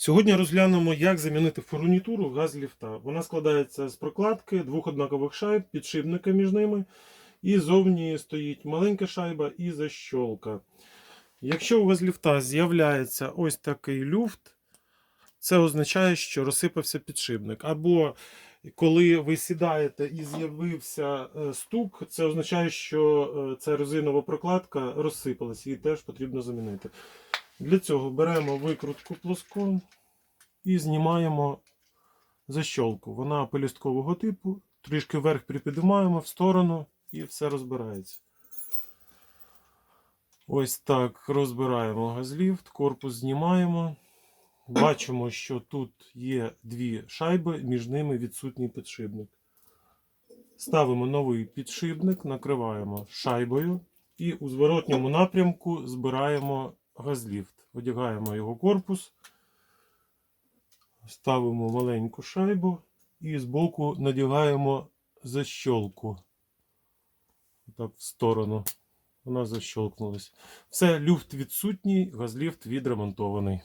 Сьогодні розглянемо, як замінити фурнітуру газліфта. Вона складається з прокладки, двох однакових шайб, підшипника між ними. І зовні стоїть маленька шайба і защолка. Якщо у газліфта з'являється ось такий люфт, це означає, що розсипався підшипник. Або коли ви сідаєте і з'явився е, стук, це означає, що е, ця резинова прокладка розсипалась, її теж потрібно замінити. Для цього беремо викрутку плоску і знімаємо защолку. Вона пелюсткового типу, трішки вверх припіднімаємо в сторону і все розбирається. Ось так розбираємо газліфт, корпус знімаємо. Бачимо, що тут є дві шайби, між ними відсутній підшипник. Ставимо новий підшипник, накриваємо шайбою і у зворотньому напрямку збираємо газліфт. Одягаємо його корпус, ставимо маленьку шайбу і збоку надягаємо защолку. Так, в сторону. Вона защолкнулась. Все, люфт відсутній, газліфт відремонтований.